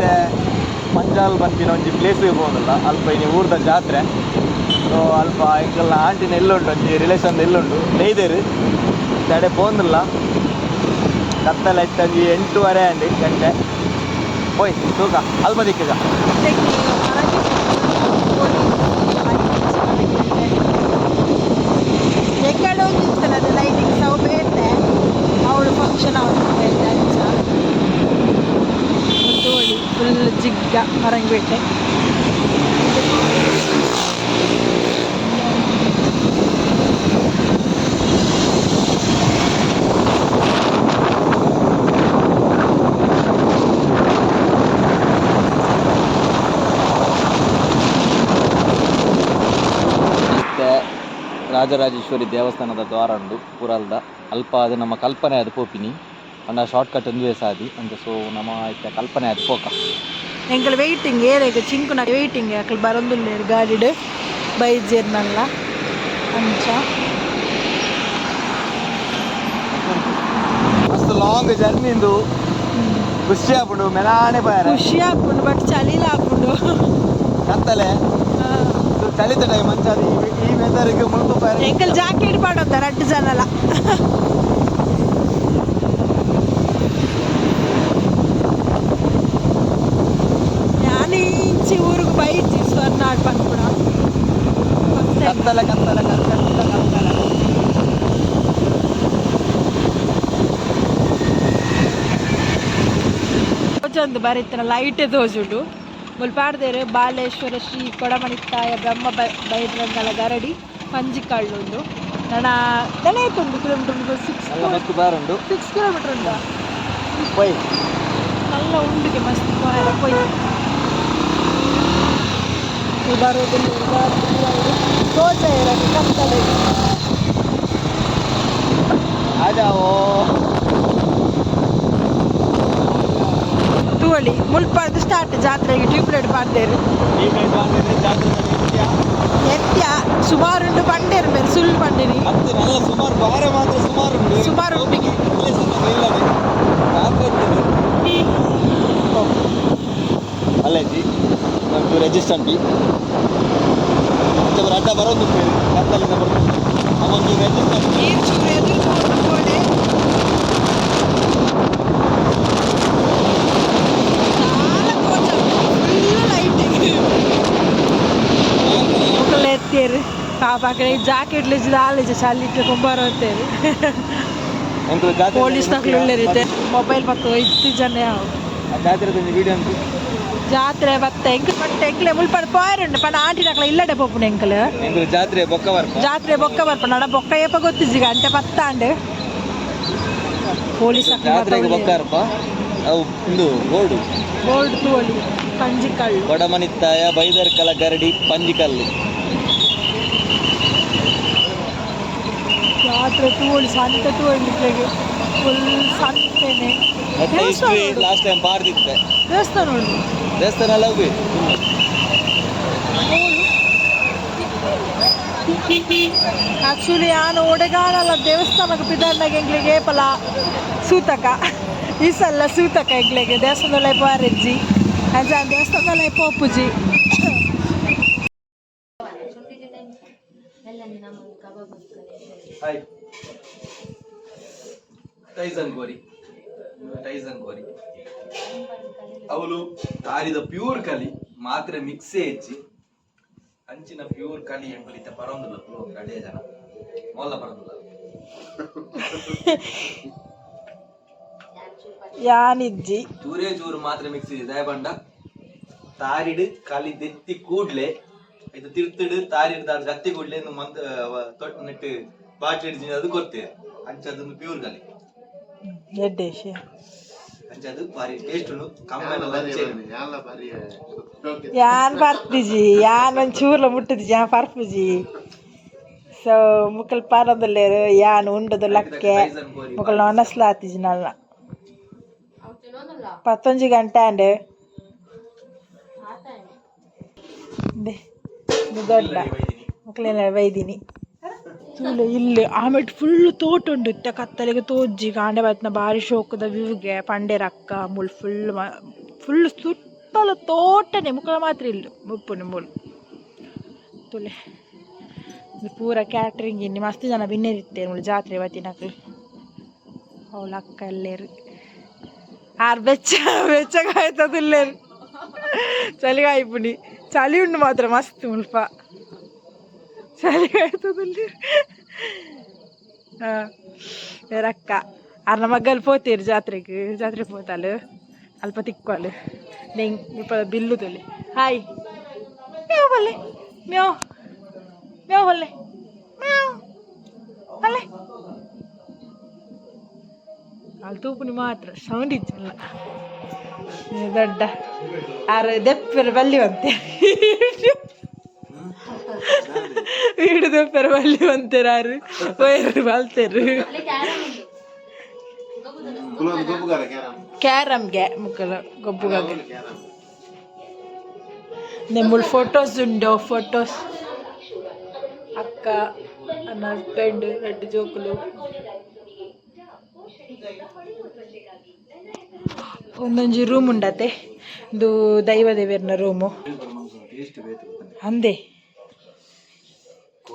ಮತ್ತು ಮಂಜಾಲ್ ಬಂತಿನ ಒಂಜಿ ಪ್ಲೇಸಿಗೆ ಹೋಗೋದಲ್ಲ, ಅಲ್ಪ ಇನ್ನು ಊರ್ದ ಜಾತ್ರೆ. ಸೊ ಅಲ್ಪ ಎಂಕಲ್ನ ಆಂಟಿನ ಎಲ್ಲುಂಡು ಒಂಜಿ ರಿಲೇಷನ್ ಎಲ್ಲುಂಡು ನೇಯ್ದೇರು ತಡೆ ಪೋಂದಿಲ್ಲ ಕತ್ತಲ ಇಟ್ಟು ಒಂಜಿ ಎಂಟೂವರೆ ಅಂಡಿ ಗಂಟೆ. ಹೋಯ್, ತೂಕ, ಅಲ್ಪ ದಿಕ್ಕಗ ಅವಳು ಫಂಕ್ಷನ್ ಅವ್ರಿಗೆ ಫುಲ್ ಜಿಗ್ಗ ಮರಂಗಿಬೆಟ್ಟೆ ರಾಜರಾಜೇಶ್ವರಿ ದೇವಸ್ಥಾನದ ದ್ವಾರ ಉಂಡು ಪುರಲ್ದ. ಅಲ್ಪ ಅದು ನಮ್ಮ ಕಲ್ಪನೆ ಅದು ಪೋಪಿನಿ ಅಂಡ ಶಾರ್ಟ್ ಕಟ್ ಒಂದು ಸಾದಿ ಅಂತ ಸೊ ನಮ್ಮ ಇತ್ತ ಕಲ್ಪನೆ ಅದು ಪೋಕ ಎಂಕಲ್ వెయిటింగ్ ఏరేక చింకు నాకు వెయిటింగ్ అక్కడ బరందుండేరు గాడిడు బయలుదేరినల్ల అంచ ಮಸ್ತ್ ಲಾಂಗ್ ಜರ್ನಿಂದು ಖುಷಿ ಆಗ್ಬಿಡು ಮೆಲಾನೆ ಬಾರ ఖుషి ఆపుండు బట్ చలి లాపుండు ಕತ್ತಲೆ ಇದು ಚಳಿತ ಟೈಮ್ ಮಂಚ ಅದು ಈ- ಈ ವೆದರ್ಗೆ ಮುಳುಗು ಬಾರ ఎంకల్ జాకెట్ పడొద్దా రడ్డు జనల ಕತ್ತಲ ಕತ್ತಲ ಕತ್ತಲ ಕತ್ತಲ ತೋಜೊಂದು ಬರೀತನ ಲೈಟ್ ತೋಜುಂಡು ಮುಲ್ಪಾಡ್ದೇರು ಬಾಲೇಶ್ವರ ಶ್ರೀ ಕೊಡಮಣಿತ್ತಾಯ ಬ್ರಹ್ಮ ಬೈದ್ರಂಗಲ ಗರಡಿ ಪಂಜಿ ಕಳ್ಳುಂಡು ನನ್ನ ದಣೇತುಂಡು ಕಿಲೋಮೀಟರ್ ಸಿಕ್ಸ್ ಬಾರುಂಡು ಸಿಕ್ಸ್ ಕಿಲೋಮೀಟರ್ ಉಂಟಾ. ಪೊಯ್. ನಲ್ಲ ಉಂಡಿಗೆ ಮಸ್ತ್ ಪೊಯ್ ಬರೋದು Coche de la que capta Allá ತುವಳಿ ಮುಲ್ಪ ಅದು ಸ್ಟಾರ್ಟ್ ಜಾತ್ರೆಗೆ ಟ್ಯೂಬ್ಲೈಟ್ ಬಾಂದೇರು ಎತ್ಯ ಸುಮಾರು ಉಂಟು ಬಂಡೇರು ಮೇಲೆ ಸುಳ್ಳು ಬಂಡೇರಿ ಸುಮಾರು ಬಾರೆ ಮಾತ್ರ ಸುಮಾರು ಉಂಟು. ಸುಮಾರು ಉಂಟಿಗೆ ಅಲ್ಲೇ ನಮ್ದು ರಿಜಿಸ್ಟರ್ ಬಿ ಇವರು ಅಡ್ಡ ಬರೋದು ಹೇಳಿ ಅಡ್ಡಲ್ಲಿಂದ ಬರ್ತದೆ ಅವನು ಎದುರು ಎತ್ತೇರಿ ಪಾಪ ಆ ಕಡೆ ಜಾಕೆ ಇಡ್ಲಿಜ್ಜಿದ ಆಲಿಜ ಚಲಿಕ್ಕೆ ಕೊಂಬರುತ್ತೇರಿ ಪೊಲೀಸ್ ನಕ್ಲು ಒಳ್ಳೆ ಮೊಬೈಲ್ ಮತ್ತು ಇತ್ತು ಜನ ಯಾವ ಜಾತ್ರೆ ವಿಡಿಯೋ ಜಾತ್ರೆ ಬತ್ತೆ ಎಂಕಲ್ ಬಟ್ಟೆ ಎಂಕ್ಲೆ ಮುಳ್ಪಡ್ ಪೋಯ್ರಂಡ್ ಪನ್ನ ಆಂಟಿ ನಕ್ಲ ಇಲ್ಲಡೆ ಪೋಪುನ ಎಂಕಲ್. ಜಾತ್ರೆ ಬೊಕ್ಕ ಬರ್ಪ. ಜಾತ್ರೆ ಬೊಕ್ಕ ಬರ್ಪ. ನಡ ಬೊಕ್ಕ ಏಪ ಗೊತ್ತಿಜಿ ಗಂಟೆ ಪತ್ತಾಂಡ್. ಪೊಲೀಸ್ ಅಕ್ಕ ಜಾತ್ರೆ ಬೊಕ್ಕ ಬರ್ಪ. ಅವು ಇಂದು ಗೋಲ್ಡ್ ಗೋಲ್ಡ್ ತೋಳಿ ಪಂಜಿಕಲ್ ಬಡಮನಿತ್ತಾಯ ಬೈದರ್ ಕಲ ಗರಡಿ ಪಂಜಿಕಲ್ ಜಾತ್ರೆ ತೋಳಿ ಸಂತ ತೋಳಿ ಕೇಗೆ ಫುಲ್ ಸಂತೆನೆ. ಲಾಸ್ಟ್ ಟೈಮ್ ಬಾರ್ದಿತ್ತೆ. ದೇವಸ್ಥಾನ ನೋಡಿ. ದೇವಸ್ಥಾನ ಎಲ್ಲ ಹೋಗಿ ಆಕ್ಚುಲಿ ನಾನು ಒಡೆಗಾನಲ್ಲ ದೇವಸ್ಥಾನಕ್ಕೆ ಪಿದಾರ್ನಾಗ ಎಂಗ್ಲಿಗೆ ಏಪಲ ಸೂತಕ. ಈ ಸಲ ಸೂತಕ ಎಂಗ್ಲಿಗೆ ದೇವಸ್ಥಾನದಲ್ಲ ಪಾರಜ್ಜಿ ಅಜ್ಜ ದೇವಸ್ಥಾನದಲ್ಲ ಪೋಪುಜಿ ಟೈಸನ್ ಗೋರಿ ಟೈಸನ್ ಗೋರಿ ಅವಳು ತಾರಿದ ಪ್ಯೂರ್ ಕಲಿ ಮಾತ್ರ ಮಿಕ್ಸೆ ಹೆಚ್ಚಿ ಅಂಚಿನ ಪ್ಯೂರ್ ಕಲಿ ಎಂಬಲಿತ ಬರೋದಿಲ್ಲ ಅಡಿಯ ಅಡೇ ಜನ. ಮೊಲ್ಲ ಬರೋದಿಲ್ಲ ಯಾನಿಜ್ಜಿ. ಚೂರೇ ಚೂರು ಮಾತ್ರ ಮಿಕ್ಸ್ ದಯಬಂಡ ತಾರಿಡು ಕಲಿ ದೆತ್ತಿ ಕೂಡ್ಲೆ. ಇದು ತಿರ್ತಿಡು ತಾರಿಡು ತಾರು ಜತ್ತಿ ಕೂಡ್ಲೆ ಮಂತ್ ತೊಟ್ಟು ನೆಟ್ಟು ಬಾಟ್ಲಿ ಹಿಡಿದು ಅದು ಕೊಡ್ತೇವೆ. ಅಂಚದೊಂದು ಪ್ಯೂರ್ ಕಲಿ. ಎಡ್ಡೇಶಿ ಅಂಚದು ಭಾರಿ ಟೇಸ್ಟ್ ಉಂಟು ಕಮ್ಮೆಲ್ಲ ಲಂಚೆ ಯಾನ್ ಬರ್ತಿಜಿ ಯಾನ್ ಒಂದ್ ಚೂರ್ಲ ಮುಟ್ಟದಿಜಿ ಯಾ ಪರ್ಪುಜಿ ಸೊ ಮುಕ್ಕಲ್ ಪಾರದಲ್ಲೇರು ಯಾನ್ ಉಂಡದು ಲಕ್ಕೆ ಮುಕ್ಕಲ್ ಒನಸ್ಲಾತಿಜಿ ನಲ್ಲ ಪತ್ತೊಂಜಿ ಗಂಟೆ ಅಂಡೆ ದೆ ಇದು ದೊಡ್ಡ ಮಕ್ಕಳೆಲ್ಲ ಬೈದಿನಿ ಇಲ್ಲ ಇಲ್ಲಿ ಆಮೇಲೆ ಫುಲ್ ತೋಟ ಉಂಡು ಇತ್ತ, ಕತ್ತಲೆಗ್ ತೋಜ್ಜಿ ಕಾಂಡೆ ಬತ್ನ ಬಾರಿ ಶೋಕದ ವ್ಯೂಗೆ ಪಂಡೆ ಅಕ್ಕ ಮುಲ್ ಫುಲ್ ಫುಲ್ ಸುತ್ತಲ ತೋಟ ತೋಟನೆ ಮುಕ್ಕಳ ಮಾತ್ರ ಇಲ್ಲ ಮುಪ್ಪು ಮೂಲು ತುಲೆ ಪೂರ ಕ್ಯಾಟ್ರಿಂಗ್ ಇನ್ನಿ ಮಸ್ತ್ ಜನ ಬಿನ್ನೇರಿತ್ತೆ ಮುಳು ಜಾತ್ರೆ ಇವತ್ತಿನಕ್ಕೆ ಅವಳ ಅಕ್ಕ ಎಲ್ಲೇರು. ಆರು ಬೆಚ್ಚ ಬೆಚ್ಚಗಾಯ್ತದಿಲ್ಲೇರು ಚಳಿಗಾಯ್ಪುನಿ ಚಳಿ ಉಂಡು ಮಾತ್ರ ಮಸ್ತ್ ಮುಲ್ಪ ಚಳಿಗಾಯ್ತದಿಲ್ಲ ಹಾಂ ಬೇರಕ್ಕ ಅರ್ನ ಮಗ್ಗಲ್ ಪೋತೀರು ಜಾತ್ರೆಗೆ ಜಾತ್ರೆ ಪೋತಾಲು ಅಲ್ಪ ತಿಕ್ಕೋಲು ನೆಂಗ್ ಮುಲ್ಪ ಬಿಲ್ಲು ತೊಲಿ ಹಾಯ್ ಮ್ಯಾವ್ ಬಲ್ಲೆ ಮ್ಯಾವ್ ಮ್ಯಾವ್ ಬಲ್ಲೆ ಮ್ಯಾವ್ ಬಲ್ಲೆ ಅಲ್ಲಿ ತೂಪುನಿ ಮಾತ್ರ ಸೌಂಡ್ ಇಚ್ಚಲ್ಲ ದೊಡ್ಡ ಆರು ದೆಪ್ಪರ ಬಲ್ಲಿವಂತೆ వీడు வீடு பெருவள்ளி வந்துறாரு போயிரு வாழ்த்தரு ಕ್ಯಾರಮ್ಗೆ ಮುಕ್ಕಲ ಗೊಬ್ಬುಗಾಗೆ ನೆಮ್ಮುಳ್ ಫೋಟೋಸ್ ಉಂಡು ಫೋಟೋಸ್ ಅಕ್ಕ ನನ್ನ ಹಸ್ಬೆಂಡ್ ರೆಡ್ ಜೋಕುಲು. ಒಂದೊಂಜಿ ರೂಮ್ ಉಂಡತೆ. ಇದು ದೈವ ದೇವಿಯರ್ನ ರೂಮು ಅಂದೆ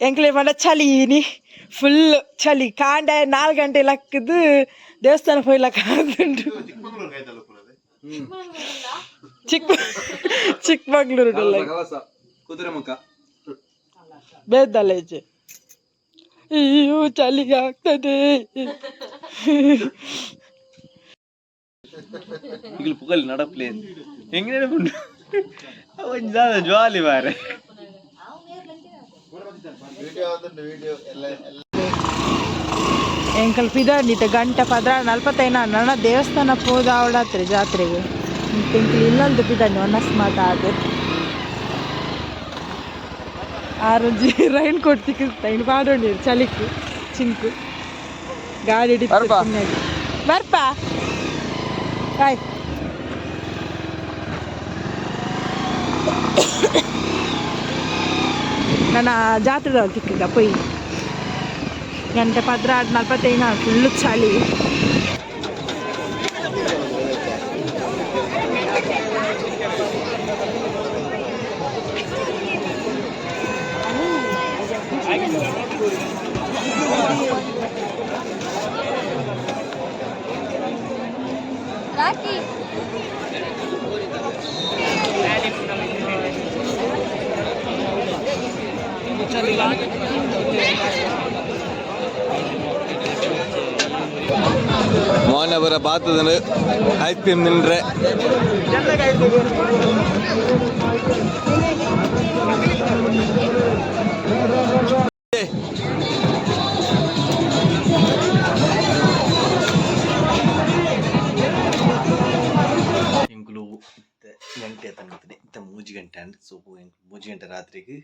ಎಂಕ್ಲೆ ಮನ ಚಳಿನಿ ಫುಲ್ ಚಳಿ ಕಾಂಡ ನಾಲ್ಕು ಗಂಟೆ ಲಕ್ಕದು ದೇವಸ್ಥಾನ ಹೋಯ್ಲಕ್ಕ ಉಂಟು ಚಿಕ್ಕ ಚಿಕ್ಕಮಂಗ್ಳೂರು ಕಲಸ ಕುದುರೆ ಮುಖ ಬೇದ್ದಲ್ಲ ಈಚೆ ಅಯ್ಯೋ ಚಳಿಗೆ ಆಗ್ತದೆ ಈಗಲೂ ಪುಗಲ್ ನಡಪ್ಲೆ ಹೆಂಗೆ ಉಂಟು ಒಂದಾದ ಜ್ವಾಲಿ ಬಾರೆ ಎಂಕಲ್ ಇತ್ತ ಗಂಟೆ ಪದ್ರ ನಲ್ಪತ್ತೈನ ನನ್ನ ದೇವಸ್ಥಾನ ಪೋದ ಅವಡತ್ರಿ ಜಾತ್ರೆಗೆ. ಎಂಕಲ್ ಇಲ್ಲಂದು ಪಿದಾಡಿ ಒನ್ನಸ್ ಮಾತಾಡು ಆರೊಂಜಿ ರೈನ್ ಕೋಟ್ ತಿಕ್ಕಿಸ್ತಾ ಇನ್ನು ಚಲಿಕ್ಕು ಚಳಿಕು ಚಿಂಕು. ಗಾಡಿ ಬರ್ಪಾ? ಸುಮ್ನಾಗಿ. ಬರ್ಪಾ ಬಾಯ್ ನನ್ನ ಜಾತ್ರೆದ ತಿಕ್ಕಿದ ಪೊಯ್. ಗಂಟೆ ಪದ್ರ ನಲ್ಪತ್ತೈನ ಫುಲ್ಲು ಮಾನವರ ಭಾತದಲ್ಲಿ ಐಸ್ ಕ್ರೀಮ್ ನಿಂದ್ರೆ ಗಂಟೆ ತಂಗತಿನಿ ಇಂಥ ಮೂಜಿ ಗಂಟೆ ಅಂದ್ರೆ ಸೊ ಮೂಜಿ ಗಂಟೆ ರಾತ್ರಿಗೆ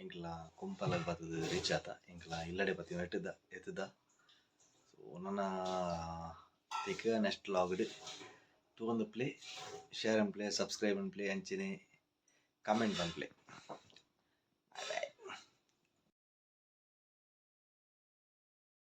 ಎಂಕ್ಲ ಕುಂಪಲಲ್ಲಿ ಬರ್ತದೆ ರೀಚ್ ಆತ ಎಂಕ್ಲ ಇಲ್ಲಡೆ ಬರ್ತೀವಿ ಎಟ್ಟಿದ್ದ ಎತ್ತಿದ್ದ ಸೊ ನನ್ನ ತೆಕ್ಕ ನೆಕ್ಸ್ಟ್ ಲಾಗ್ಡ್ ಒಂದು play share and play subscribe and play ಅಂಚಿನಿ comment ಬಂದು ಪ್ಲೇ